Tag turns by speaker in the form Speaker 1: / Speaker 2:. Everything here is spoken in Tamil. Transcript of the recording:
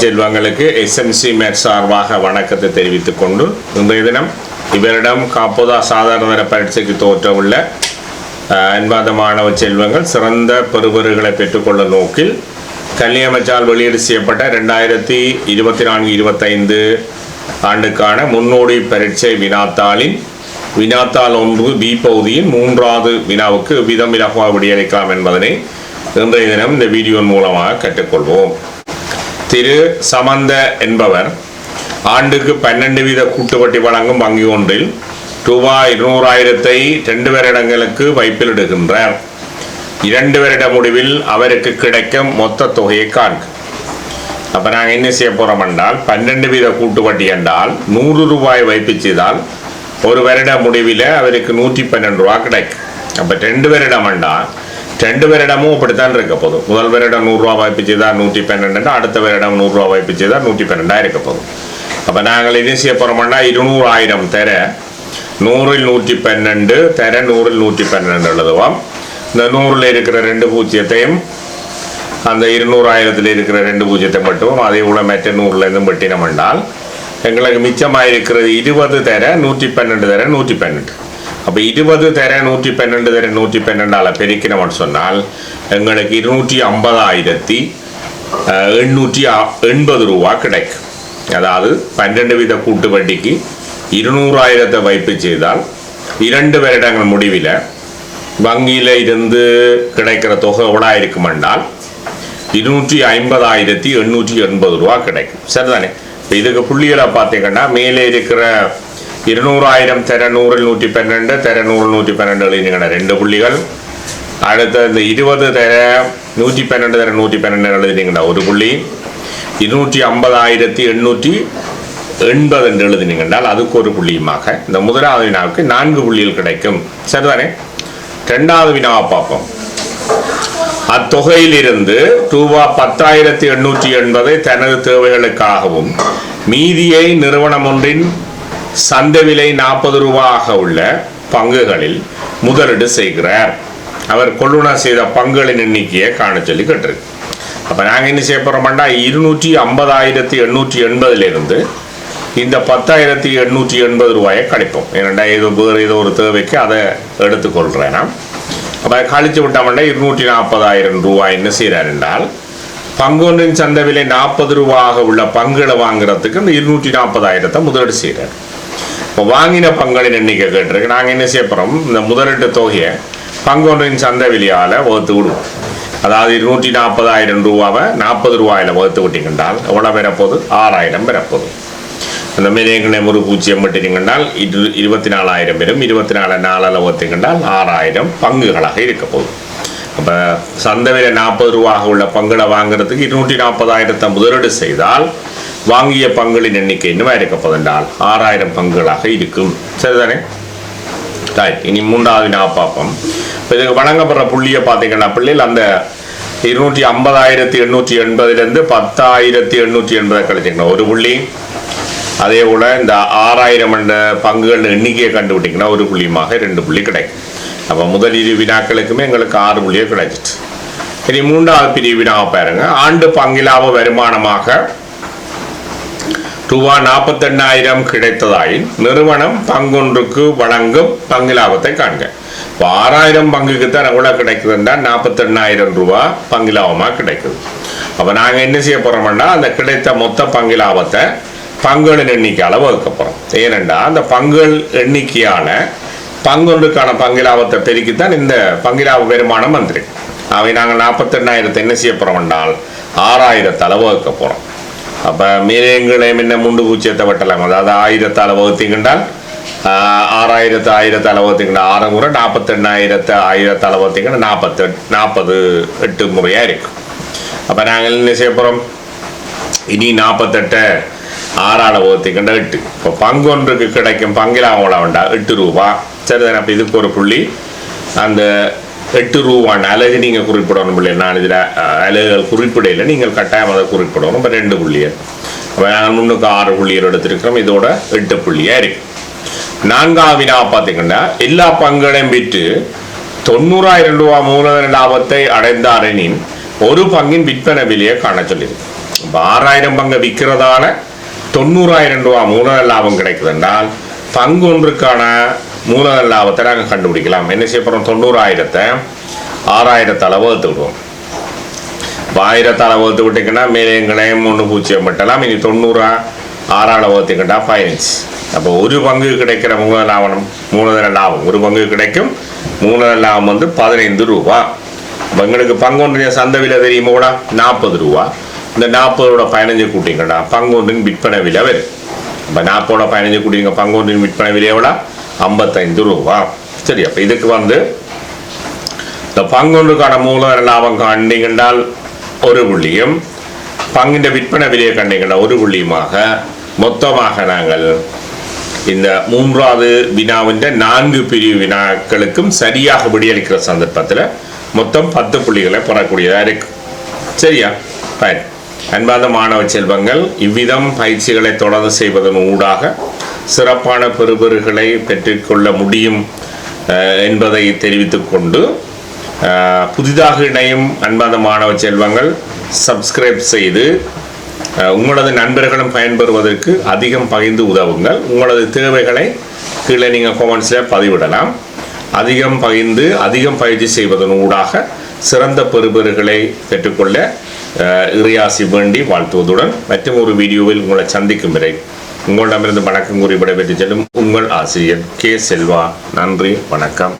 Speaker 1: செல்வங்களுக்கு எஸ்எம்சி மேட் சார்பாக வணக்கத்தை தெரிவித்துக் கொண்டு இன்றைய தினம் இவரிடம் காப்போதா சாதாரண தர பரீட்சைக்கு தோற்றமுள்ள அன்பாத மாணவ செல்வங்கள் சிறந்த பெறுபேறுகளை பெற்றுக்கொள்ள நோக்கில் கல்வி வெளியீடு செய்யப்பட்ட ரெண்டாயிரத்தி இருபத்தி நான்கு இருபத்தைந்து ஆண்டுக்கான முன்னோடி பரீட்சை வினாத்தாளின் வினாத்தாள் ஒன்று பி பகுதியின் மூன்றாவது வினாவுக்கு விதம் விலகுவா விடியளிக்கலாம் என்பதனை இன்றைய தினம் இந்த வீடியோ மூலமாக கற்றுக்கொள்வோம். திரு சமந்த என்பவர் ஆண்டுக்கு பன்னெண்டு வீத கூட்டுவட்டி வழங்கும் வங்கி ஒன்றில் ரூபாய் இருநூறாயிரத்தை ரெண்டு வருடங்களுக்கு வைப்பிலிடுகின்றார். இரண்டு வருட முடிவில் அவருக்கு கிடைக்கும் மொத்த தொகையை காண்க. அப்போ நாங்கள் என்ன செய்ய போகிறோம் என்றால் பன்னெண்டு வீத கூட்டு வட்டி என்றால் நூறு ரூபாய் வைப்பு ஒரு வருட முடிவில் அவருக்கு நூற்றி பன்னெண்டு ரூபா கிடைக்கும். அப்போ ரெண்டு வருடம் என்றால் ரெண்டு வருடமும் இப்படித்தான் இருக்க போதும் முதல் வருடம் நூறுரூவா வாய்ப்பு செய்தால் நூற்றி பன்னெண்டு அடுத்த வருடம் நூறுரூவா வாய்ப்பு செய்தால் நூற்றி பன்னெண்டாக இருக்க போதும் அப்போ நாங்கள் என்ன செய்ய போகிறோம்னா இருநூறாயிரம் தர நூறில் நூற்றி பன்னெண்டு தர நூறில் நூற்றி பன்னெண்டு எழுதுவோம் இந்த நூறில் இருக்கிற ரெண்டு பூஜ்ஜியத்தையும் அந்த இருநூறாயிரத்தில் இருக்கிற ரெண்டு பூஜ்ஜியத்தை மட்டும் அதே போல மற்ற நூறுலேருந்தும் வெட்டினம் என்றால் எங்களுக்கு மிச்சமாக இருக்கிறது இருபது தர நூற்றி பன்னெண்டு தர நூற்றி பன்னெண்டு அப்போ இருபது தர நூற்றி பன்னெண்டு தர நூற்றி பன்னெண்டால் பெருக்கினோம்னு சொன்னால் எங்களுக்கு இருநூற்றி ஐம்பதாயிரத்தி எண்ணூற்றி எண்பது ரூபா கிடைக்கும். அதாவது பன்னெண்டு வித கூட்டு வட்டிக்கு இருநூறாயிரத்தை வைப்பு செய்தால் இரண்டு வருடங்கள் முடிவில் வங்கியில் இருந்து கிடைக்கிற தொகை எவ்வளோ இருக்குமென்றால் இருநூற்றி ஐம்பதாயிரத்தி எண்ணூற்றி எண்பது ரூபா கிடைக்கும். சரிதானே? இப்போ இதுக்கு புள்ளிகளை பார்த்தீங்கன்னா மேலே இருக்கிற இருநூறாயிரம் தெர நூறில் நூற்றி பன்னெண்டு தெர நூறில் நூற்றி பன்னெண்டு எழுதினீங்கன்னா ரெண்டு புள்ளிகள். அடுத்த இந்த இருபது தெர நூற்றி பன்னெண்டு தெர நூற்றி பன்னெண்டு எழுதினீங்கன்னா ஒரு புள்ளி. இருநூற்றி ஐம்பதாயிரத்தி எண்ணூற்றி எண்பது என்று எழுதினீங்கன்றால் அதுக்கு ஒரு புள்ளியுமாக. இந்த முதலாவது வினாவுக்கு நான்கு புள்ளிகள் கிடைக்கும். சரிதானே? ரெண்டாவது வினாவை பார்ப்போம். அத்தொகையிலிருந்து ரூபா பத்தாயிரத்தி எண்ணூற்றி எண்பதை தனது தேவைகளுக்காகவும் மீதியை நிறுவனம் ஒன்றின் சந்தை விலை நாற்பது ரூபாயாக உள்ள பங்குகளில் முதலீடு செய்கிறார். அவர் கொள்ளுணர் செய்த பங்குகளின் எண்ணிக்கையை காண சொல்லி கேட்டிருக்கு. அப்போ நாங்கள் என்ன செய்ய போகிறோம்னா இருநூற்றி ஐம்பதாயிரத்தி எண்ணூற்றி எண்பதுலேருந்து இந்த பத்தாயிரத்தி எண்ணூற்றி எண்பது ரூபாயை கழிப்போம் ஏனெண்டா ஏதோ வேறு ஏதோ ஒரு தேவைக்கு அதை எடுத்துக்கொள்கிறேன் நான் அப்போ கழித்து விட்டோம்னா இருநூற்றி நாற்பதாயிரம் ரூபாய் என்ன செய்கிறார் என்றால் பங்கொன்றின் சந்தை விலை நாற்பது ரூபாயாக உள்ள பங்குகளை வாங்குறதுக்கு இந்த இருநூற்றி நாற்பதாயிரத்தை முதலீடு செய்கிறார். இப்போ வாங்கின பங்களின் எண்ணிக்கை கேட்டிருக்கு நாங்கள் என்ன செய்ய போகிறோம் இந்த முதலீட்டு தொகையை பங்கொன்றின் சந்தை விலையால் வகுத்து விடுவோம். அதாவது இருநூற்றி நாற்பதாயிரம் ரூபாவை நாற்பது ரூபாயில் வகுத்து விட்டீங்கன்றால் எவ்வளோ பெறப்போகுது? ஆறாயிரம் பெறப்போகுது. அந்த மேலே ஒரு பூஜ்ஜியம் விட்டீங்கன்றால் இரு இருபத்தி நாலாயிரம் பேரும் இருபத்தி நாலு நாளில் வகுத்தீங்கன்றால் ஆறாயிரம் பங்குகளாக இருக்க போகுது. அப்போ சந்தை விலை நாற்பது ரூபாக உள்ள பங்குகளை வாங்குறதுக்கு இருநூற்றி நாற்பதாயிரத்தை முதலீடு செய்தால் வாங்கிய பங்குகளின் எண்ணிக்கை என்னவா இருக்க போதென்றால் ஆறாயிரம் பங்குகளாக இருக்கும். சரிதானே? ரைட் இனி மூன்றாவது நான் பார்ப்போம் இப்போ இதுக்கு வழங்கப்படுற புள்ளியை பார்த்தீங்கன்னா பிள்ளைகள் அந்த இருநூற்றி ஐம்பதாயிரத்தி எண்ணூற்றி எண்பதுலேருந்து பத்தாயிரத்தி எண்ணூற்றி எண்பதை கழிச்சிக்கணும். ஒரு புள்ளி. அதே போல் இந்த ஆறாயிரம் என்ற பங்குகள் எண்ணிக்கையை கண்டுபிட்டிங்கன்னா ஒரு புள்ளியுமாக ரெண்டு புள்ளி கிடைக்கும். அப்போ முதல் இரு வினாக்களுக்குமே எங்களுக்கு ஆறு புள்ளியே கிடைச்சிட்டு இனி மூன்றாவது பிரிவு வினாவை பாருங்க. ஆண்டு பங்கிலாப வருமானமாக ரூபா நாற்பத்தெண்ணாயிரம் கிடைத்ததாயின் நிறுவனம் பங்கொன்றுக்கு வழங்கும் பங்கு லாபத்தை காண்க. இப்போ ஆறாயிரம் பங்குக்கு தான் எவ்வளோ கிடைக்குதுன்னா நாற்பத்தெண்ணாயிரம் ரூபா பங்கு லாபமாக கிடைக்குது. அப்போ நாங்கள் என்ன செய்ய போகிறோம்னா அந்த கிடைத்த மொத்த பங்கு லாபத்தை பங்குகளின் எண்ணிக்கையால் வகுக்க போகிறோம் ஏனென்றால் அந்த பங்குகள் எண்ணிக்கையால் பங்கொன்றுக்கான பங்கு லாபத்தை பெருக்கித்தான் இந்த பங்கு லாப வருமானம் வந்துருக்கு. அவை நாங்கள் நாற்பத்தெண்ணாயிரத்தை என்ன செய்ய போகிறோம் என்றால் ஆறாயிரத்தால் வகுக்க போகிறோம் அப்போ மீனங்களை முன்ன முண்டு பூச்சியத்தை வெட்டலாம். அதாவது ஆயிரத்தால் வகுத்தீங்கன்றால் ஆறாயிரத்து ஆயிரத்தால் வகுத்தீங்கன்னா ஆறு முறை நாற்பத்தெண்ணாயிரத்து ஆயிரத்தால் வகுத்தீங்கன்னா நாற்பத்தெட் நாற்பது எட்டு முறையாக இருக்கும். அப்போ நாங்கள் என்ன செய்ய போகிறோம் இனி நாற்பத்தெட்டை ஆறால் வகுத்தீங்கன்னா எட்டு. இப்போ பங்கு ஒன்றுக்கு கிடைக்கும் பங்கிலாம வேண்டா எட்டு ரூபா. சரிதானே அப்போ இதுக்கு ஒரு புள்ளி. அந்த எட்டு ரூபான் அலகு நீங்கள் குறிப்பிடணும் பிள்ளை நான் இதில் அலகுகள் குறிப்பிடையில் நீங்கள் கட்டாயம் அதை குறிப்பிடணும். இப்போ ரெண்டு புள்ளியர் அப்போ நாங்கள் முன்னுக்கு ஆறு புள்ளியர் எடுத்திருக்கிறோம். இதோட எட்டு புள்ளியாக இருக்கு நான்காவது வினா பார்த்தீங்கன்னா எல்லா பங்குகளையும் விற்று தொண்ணூறாயிரம் ரூபா மூலதன லாபத்தை அடைந்தாரெனின் ஒரு பங்கின் விற்பனை விலையை காண சொல்லியிருக்கு. இப்போ ஆறாயிரம் பங்கு விற்கிறதால தொண்ணூறாயிரம் ரூபா மூலதன லாபம் கிடைக்குதுன்றால் பங்கு ஒன்றுக்கான மூலதன லாபத்தை நாங்கள் கண்டுபிடிக்கலாம். என்ன செய்ய போகிறோம் தொண்ணூறாயிரத்தை ஆறாயிரத்தால் வகுத்து விடுவோம் இப்போ ஆயிரத்தால் வகுத்து விட்டிங்கன்னா மேலே எங்களையும் ஒன்று பூஜ்ஜியம் மட்டும் இனி தொண்ணூறா ஆறால் வகுத்துக்கிட்டா பதினஞ்சு. அப்போ ஒரு பங்கு கிடைக்கிற மூலதன லாபம் மூலதன லாபம். ஒரு பங்கு கிடைக்கும் மூலதன லாபம் வந்து பதினைந்து ரூபா. இப்போ எங்களுக்கு பங்கு ஒன்றிய சந்தை விலை தெரியுமோடா நாற்பது ரூபா. இந்த நாற்பதோட பதினஞ்சு கூட்டிங்கடா பங்கு ஒன்றின் விற்பனை விலை வரும். இப்போ நாற்பதோட பதினஞ்சு கூட்டிங்க பங்கு ஒன்றின் விற்பனை விலை எவ்வளோ? ஐம்பத்தைந்து ரூபா. சரி அப்போ இதுக்கு வந்து இந்த பங்கொன்றுக்கான மூலதன லாபம் கண்டீங்கன்றால் ஒரு புள்ளியும் பங்கின் விற்பனை விலையை கண்டீங்கன்னா ஒரு புள்ளியுமாக மொத்தமாக நாங்கள் இந்த மூன்றாவது வினாவின் நான்கு பிரிவு வினாக்களுக்கும் சரியாக விடியளிக்கிற சந்தர்ப்பத்தில் மொத்தம் பத்து புள்ளிகளை பெறக்கூடியதாக இருக்கு. சரியா? பயன் அன்பாத மாணவ செல்வங்கள் இவ்விதம் பயிற்சிகளை தொடர்ந்து செய்வதன் ஊடாக சிறப்பான பெறுபர்களை பெற்றுக்கொள்ள முடியும் என்பதை தெரிவித்துக் கொண்டு புதிதாக இணையும் அன்பான மாணவ செல்வங்கள் சப்ஸ்கிரைப் செய்து உங்களது நண்பர்களும் பயன்பெறுவதற்கு அதிகம் பகிர்ந்து உதவுங்கள். உங்களது தேவைகளை கீழே நீங்கள் கமெண்ட்ஸில் பதிவிடலாம். அதிகம் பகிர்ந்து அதிகம் பயிற்சி செய்வதன் ஊடாக சிறந்த பெறுபேறுகளை பெற்றுக்கொள்ள இறையாசி வேண்டி வாழ்த்துவதுடன் மற்றும் ஒரு வீடியோவில் உங்களை சந்திக்கும் வரை உங்களிடமிருந்து வணக்கம் கூறி விடைபெற்று செல்லும் உங்கள் ஆசிரியர் கே செல்வா. நன்றி வணக்கம்.